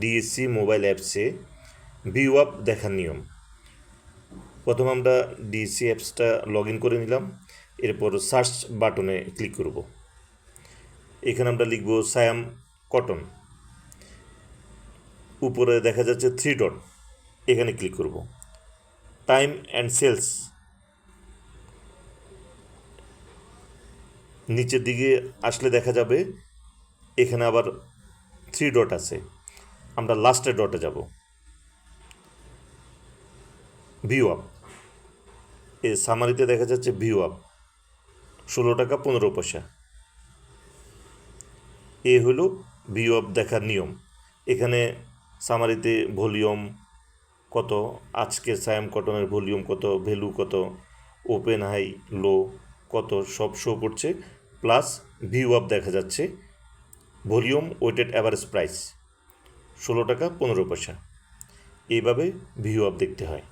DSC mobile অ্যাপসে view up দেখার নিয়ম। প্রথম আমরা ডিএসসি অ্যাপসটা লগ ইন করে নিলাম, এরপর সার্চ বাটনে ক্লিক করব। এখানে আমরা লিখব সায়াম কটন। উপরে দেখা যাচ্ছে থ্রি ডট, এখানে ক্লিক করব। Time and sales. নিচের দিকে আসলে দেখা যাবে, এখানে আবার থ্রি ডট আছে। আমরা লাস্টের ডটে যাব। ভিউ আপ এ সামারিতে দেখা যাচ্ছে ভিউ আপ ষোলো টাকা, পনেরো পয়সা। এ হলো ভিউ আপ দেখার নিয়ম। এখানে সামারিতে ভলিউম কত আজকে সায়াম কটনের ভলিউম কত, ভ্যালু কত, ওপেন, হাই, লো কত, সব শো করছে। প্লাস ভিউ আপ দেখা যাচ্ছে। ভলিউম ওয়েটেড অ্যাভারেজ প্রাইস ষোলো টাকা পনেরো পয়সা। এইভাবে ভিউ আপ দেখতে হয়।